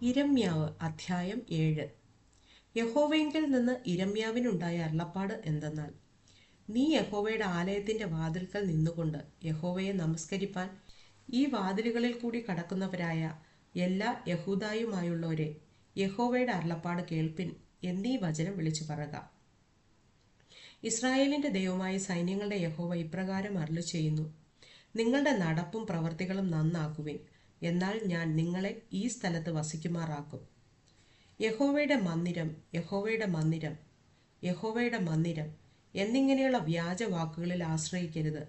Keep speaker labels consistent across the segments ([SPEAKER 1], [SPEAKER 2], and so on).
[SPEAKER 1] ഇരമ്യാവ് അധ്യായം ഏഴ്. യഹോവയെങ്കിൽ നിന്ന് ഇരമ്യാവിനുണ്ടായ അരുളപ്പാട് എന്തെന്നാൽ നീ യഹോവയുടെ ആലയത്തിന്റെ വാതിൽക്കൽ നിന്നുകൊണ്ട് യഹോവയെ നമസ്കരിപ്പാൻ ഈ വാതിലുകളിൽ കൂടി കടക്കുന്നവരായ എല്ലാ യഹൂദായുമായുള്ളവരെ യഹോവയുടെ അരുളപ്പാട് കേൾപ്പിൻ എന്നീ വചനം വിളിച്ചു പറക ഇസ്രായേലിന്റെ ദൈവമായ സൈന്യങ്ങളുടെ യഹോവ ഇപ്രകാരം അരുളു ചെയ്യുന്നു നിങ്ങളുടെ നടപ്പും പ്രവർത്തികളും നന്നാക്കുവിൻ. എന്നാൽ ഞാൻ നിങ്ങളെ ഈ സ്ഥലത്ത് വസിക്കുമാറാക്കും. യഹോവയുടെ മന്ദിരം യഹോവയുടെ മന്ദിരം യഹോവയുടെ മന്ദിരം എന്നിങ്ങനെയുള്ള വ്യാജ വാക്കുകളിൽ ആശ്രയിക്കരുത്.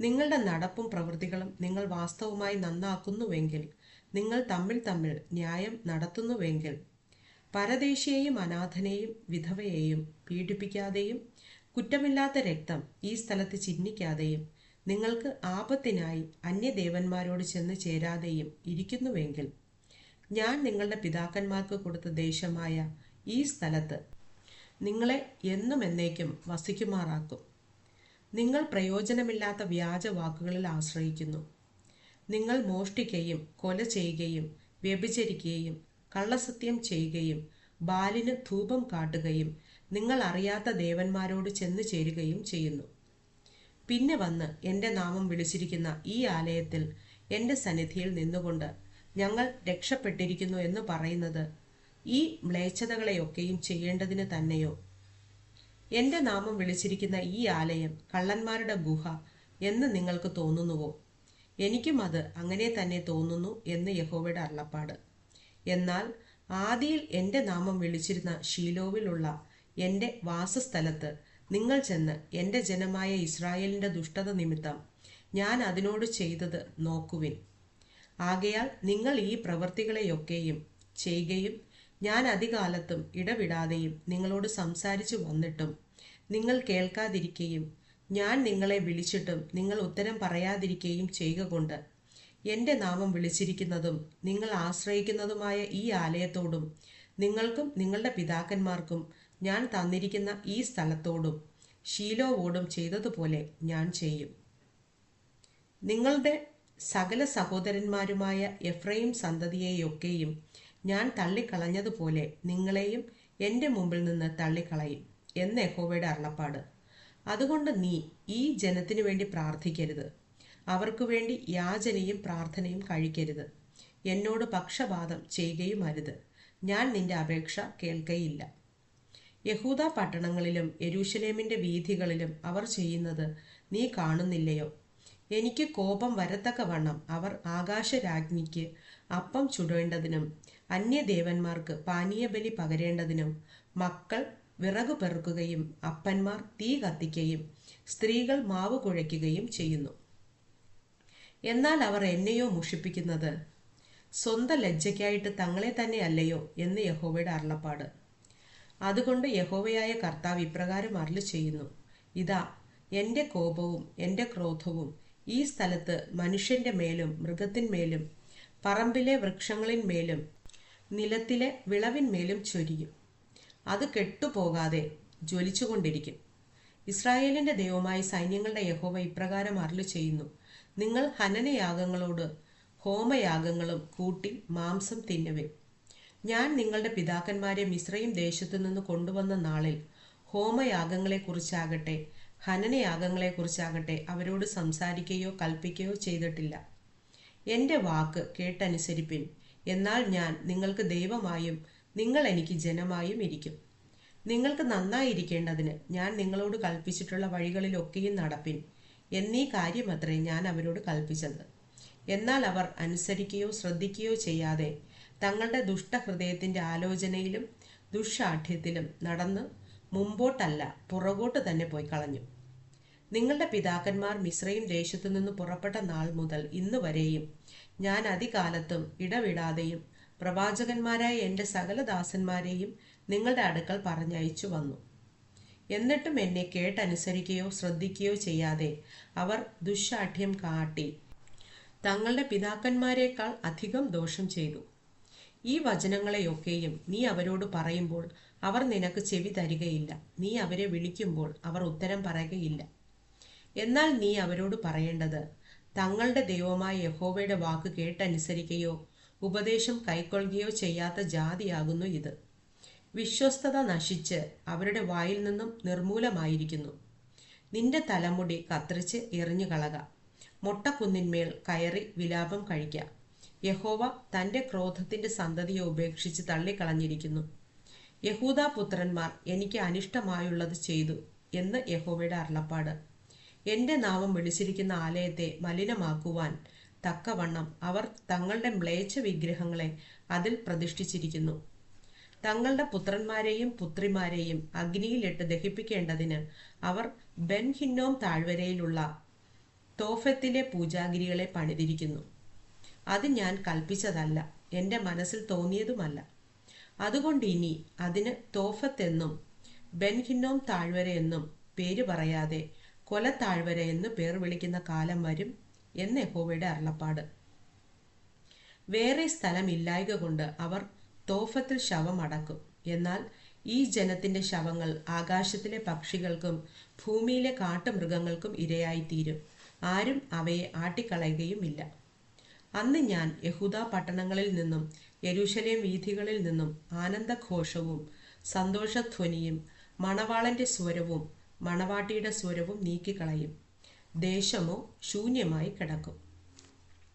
[SPEAKER 1] നിങ്ങളുടെ നടപ്പും പ്രവൃത്തികളും നിങ്ങൾ വാസ്തവമായി നന്നാക്കുന്നുവെങ്കിൽ നിങ്ങൾ തമ്മിൽ തമ്മിൽ ന്യായം നടത്തുന്നുവെങ്കിൽ പരദേശിയെയും അനാഥനെയും വിധവയെയും പീഡിപ്പിക്കാതെയും കുറ്റമില്ലാത്ത രക്തം ഈ സ്ഥലത്ത് ചിഹ്നിക്കാതെയും നിങ്ങൾക്ക് ആപത്തിനായി അന്യദേവന്മാരോട് ചെന്ന് ചേരാതെയും ഇരിക്കുന്നുവെങ്കിൽ ഞാൻ നിങ്ങളുടെ പിതാക്കന്മാർക്ക് കൊടുത്ത ദേശമായ ഈ സ്ഥലത്ത് നിങ്ങളെ എന്നും എന്നേക്കും വസിക്കുമാറാക്കും. നിങ്ങൾ പ്രയോജനമില്ലാത്ത വ്യാജ വാക്കുകളിൽ ആശ്രയിക്കുന്നു. നിങ്ങൾ മോഷ്ടിക്കുകയും കൊല ചെയ്യുകയും വ്യഭിചരിക്കുകയും കള്ളസത്യം ചെയ്യുകയും ബാലിന് ധൂപം കാട്ടുകയും നിങ്ങൾ അറിയാത്ത ദേവന്മാരോട് ചെന്നു ചേരുകയും ചെയ്യുന്നു. പിന്നെ വന്ന് എന്റെ നാമം വിളിച്ചിരിക്കുന്ന ഈ ആലയത്തിൽ എന്റെ സന്നിധിയിൽ നിന്നുകൊണ്ട് ഞങ്ങൾ രക്ഷപ്പെട്ടിരിക്കുന്നു എന്ന് പറയുന്നത് ഈ മ്ലേച്ഛതകളെയൊക്കെയും ചെയ്യേണ്ടതിന് തന്നെയോ? എന്റെ നാമം വിളിച്ചിരിക്കുന്ന ഈ ആലയം കള്ളന്മാരുടെ ഗുഹ എന്ന് നിങ്ങൾക്ക് തോന്നുന്നുവോ? എനിക്കും അത് അങ്ങനെ തന്നെ തോന്നുന്നു എന്ന് യഹോവയുടെ അള്ളപ്പാട് എന്നാൽ ആദിയിൽ എന്റെ നാമം വിളിച്ചിരുന്ന ഷീലോവിലുള്ള എന്റെ വാസസ്ഥലത്ത് നിങ്ങൾ ചെന്ന് എന്റെ ജനമായ ഇസ്രായേലിന്റെ ദുഷ്ടത നിമിത്തം ഞാൻ അതിനോട് ചെയ്തത് നോക്കുവിൻ. ആകയാൽ നിങ്ങൾ ഈ പ്രവൃത്തികളെയൊക്കെയും ചെയ്യുകയും ഞാൻ അധികാലത്തും ഇടവിടാതെയും നിങ്ങളോട് സംസാരിച്ചു വന്നിട്ടും നിങ്ങൾ കേൾക്കാതിരിക്കുകയും ഞാൻ നിങ്ങളെ വിളിച്ചിട്ടും നിങ്ങൾ ഉത്തരം പറയാതിരിക്കുകയും ചെയ്യുക കൊണ്ട് എന്റെ നാമം വിളിച്ചിരിക്കുന്നതും നിങ്ങൾ ആശ്രയിക്കുന്നതുമായ ഈ ആലയത്തോടും നിങ്ങൾക്കും നിങ്ങളുടെ പിതാക്കന്മാർക്കും ഞാൻ തന്നിരിക്കുന്ന ഈ സ്ഥലത്തോടും ശീലോവോടും ചെയ്തതുപോലെ ഞാൻ ചെയ്യും. നിങ്ങളുടെ സകല സഹോദരന്മാരുമായ എഫ്രൈം സന്തതിയെയൊക്കെയും ഞാൻ തള്ളിക്കളഞ്ഞതുപോലെ നിങ്ങളെയും എന്റെ മുമ്പിൽ നിന്ന് തള്ളിക്കളയും എന്ന് യഹോവയുടെ അരുളപ്പാട്. അതുകൊണ്ട് നീ ഈ ജനത്തിനു വേണ്ടി പ്രാർത്ഥിക്കരുത്. അവർക്കു വേണ്ടി യാചനയും പ്രാർത്ഥനയും കഴിക്കരുത്. എന്നോട് പക്ഷപാതം ചെയ്യുകയും അരുത് ഞാൻ നിന്റെ അപേക്ഷ കേൾക്കയില്ല. യഹൂദ പട്ടണങ്ങളിലും യരൂഷലേമിന്റെ വീഥികളിലും അവർ ചെയ്യുന്നത് നീ കാണുന്നില്ലയോ? എനിക്ക് കോപം വരത്തക്കവണ്ണം അവർ ആകാശരാജ്ഞിക്ക് അപ്പം ചുടേണ്ടതിനും അന്യദേവന്മാർക്ക് പാനീയബലി പകരേണ്ടതിനും മക്കൾ വിറകു പെറുക്കുകയും അപ്പന്മാർ തീ കത്തിക്കുകയും സ്ത്രീകൾ മാവ് കുഴയ്ക്കുകയും ചെയ്യുന്നു. എന്നാൽ അവർ എന്നെയോ മുഷിപ്പിക്കുന്നത്? സ്വന്തം ലജ്ജയ്ക്കായിട്ട് തങ്ങളെ തന്നെ അല്ലയോ എന്ന് യഹോവയുടെ അരുളപ്പാട്. അതുകൊണ്ട് യഹോവയായ കർത്താവ് ഇപ്രകാരം അരുളി ചെയ്യുന്നു. ഇതാ എന്റെ കോപവും എന്റെ ക്രോധവും ഈ സ്ഥലത്ത് മനുഷ്യന്റെ മേലും മൃഗത്തിന്മേലും പറമ്പിലെ വൃക്ഷങ്ങളിന്മേലും നിലത്തിലെ വിളവിന്മേലും ചൊരിയും. അത് കെട്ടുപോകാതെ ജ്വലിച്ചുകൊണ്ടിരിക്കും. ഇസ്രായേലിന്റെ ദൈവമായി സൈന്യങ്ങളുടെ യഹോവ ഇപ്രകാരം അരുളി ചെയ്യുന്നു. നിങ്ങൾ ഹനനയാഗങ്ങളോട് ഹോമയാഗങ്ങളും കൂട്ടി മാംസം തിന്നുവിൻ. ഞാൻ നിങ്ങളുടെ പിതാക്കന്മാരെ മിശ്രയും ദേശത്തു നിന്ന് കൊണ്ടുവന്ന നാളിൽ ഹോമയാഗങ്ങളെക്കുറിച്ചാകട്ടെ ഹനനയാഗങ്ങളെക്കുറിച്ചാകട്ടെ അവരോട് സംസാരിക്കുകയോ കൽപ്പിക്കുകയോ ചെയ്തിട്ടില്ല. എന്റെ വാക്ക് കേട്ടനുസരിപ്പിൻ. എന്നാൽ ഞാൻ നിങ്ങൾക്ക് ദൈവമായും നിങ്ങൾ എനിക്ക് ജനമായും ഇരിക്കും. നിങ്ങൾക്ക് നന്നായിരിക്കേണ്ടതിന് ഞാൻ നിങ്ങളോട് കൽപ്പിച്ചിട്ടുള്ള വഴികളിലൊക്കെയും നടപ്പിൻ. എന്നീ കാര്യമത്രേ ഞാൻ അവരോട് കൽപ്പിച്ചത്. എന്നാൽ അവർ അനുസരിക്കുകയോ ശ്രദ്ധിക്കുകയോ ചെയ്യാതെ തങ്ങളുടെ ദുഷ്ടഹൃദയത്തിന്റെ ആലോചനയിലും ദുഷാഠ്യത്തിലും നടന്ന് മുമ്പോട്ടല്ല പുറകോട്ട് തന്നെ പോയി കളഞ്ഞു. നിങ്ങളുടെ പിതാക്കന്മാർ മിശ്രയും ദേശത്തു നിന്ന് പുറപ്പെട്ട നാൾ മുതൽ ഇന്ന് വരെയും ഞാൻ അതികാലത്തും ഇടവിടാതെയും പ്രവാചകന്മാരായ എന്റെ സകല ദാസന്മാരെയും നിങ്ങളുടെ അടുക്കൽ പറഞ്ഞയച്ചു വന്നു. എന്നിട്ടും എന്നെ കേട്ടനുസരിക്കുകയോ ശ്രദ്ധിക്കുകയോ ചെയ്യാതെ അവർ ദുശാഠ്യം കാട്ടി തങ്ങളുടെ പിതാക്കന്മാരെക്കാൾ അധികം ദോഷം ചെയ്തു. ഈ വചനങ്ങളെയൊക്കെയും നീ അവരോട് പറയുമ്പോൾ അവർ നിനക്ക് ചെവി തരികയില്ല. നീ അവരെ വിളിക്കുമ്പോൾ അവർ ഉത്തരം പറയുകയില്ല. എന്നാൽ നീ അവരോട് പറയേണ്ടത് തങ്ങളുടെ ദൈവമായ യഹോവയുടെ വാക്ക് കേട്ടനുസരിക്കുകയോ ഉപദേശം കൈക്കൊള്ളുകയോ ചെയ്യാത്ത ജാതിയാകുന്നു ഇത്. വിശ്വസ്തത നശിച്ച് അവരുടെ വായിൽ നിന്നും നിർമൂലമായിരിക്കുന്നു. നിന്റെ തലമുടി കത്രിച്ച് എറിഞ്ഞു കളക മൊട്ടക്കുന്നിന്മേൽ കയറി വിലാപം കഴിക്ക. യഹോവ തന്റെ ക്രോധത്തിന്റെ സന്തതിയെ ഉപേക്ഷിച്ച് തള്ളിക്കളഞ്ഞിരിക്കുന്നു. യഹൂദ പുത്രന്മാർ എനിക്ക് അനിഷ്ടമായുള്ളത് ചെയ്തു എന്ന് യഹോവയുടെ അരുളപ്പാട്. എന്റെ നാമം വിളിച്ചിരിക്കുന്ന ആലയത്തെ മലിനമാക്കുവാൻ തക്കവണ്ണം അവർ തങ്ങളുടെ മ്ലേച്ഛ വിഗ്രഹങ്ങളെ അതിൽ പ്രതിഷ്ഠിച്ചിരിക്കുന്നു. തങ്ങളുടെ പുത്രന്മാരെയും പുത്രിമാരെയും അഗ്നിയിലിട്ട് ദഹിപ്പിക്കേണ്ടതിന് അവർ ബെൻഹിന്നോം താഴ്വരയിലുള്ള തോഫത്തിലെ പൂജാഗിരികളെ പണിതിരിക്കുന്നു. അത് ഞാൻ കൽപ്പിച്ചതല്ല. എന്റെ മനസ്സിൽ തോന്നിയതുമല്ല. അതുകൊണ്ട് ഇനി അതിന് തോഫത്തെന്നും ബെൻഹിന്നോം താഴ്വര എന്നും പേര് പറയാതെ കൊല താഴ്വര എന്ന് പേർ വിളിക്കുന്ന കാലം വരും എന്ന് യഹോവയുടെ അരുളപ്പാട്. വേറെ സ്ഥലമില്ലായക കൊണ്ട് അവർ തോഫത്തിൽ ശവം അടക്കും എന്നാൽ ഈ ജനത്തിന്റെ ശവങ്ങൾ ആകാശത്തിലെ പക്ഷികൾക്കും ഭൂമിയിലെ കാട്ടുമൃഗങ്ങൾക്കും ഇരയായിത്തീരും. ആരും അവയെ ആട്ടിക്കളയുകയുമില്ല. അന്ന് ഞാൻ യഹൂദ പട്ടണങ്ങളിൽ നിന്നും യരൂശലേം വീഥികളിൽ നിന്നും ആനന്ദഘോഷവും സന്തോഷധ്വനിയും മണവാളന്റെ സ്വരവും മണവാട്ടിയുടെ സ്വരവും നീക്കിക്കളയും. ദേശമോ ശൂന്യമായി കിടക്കും.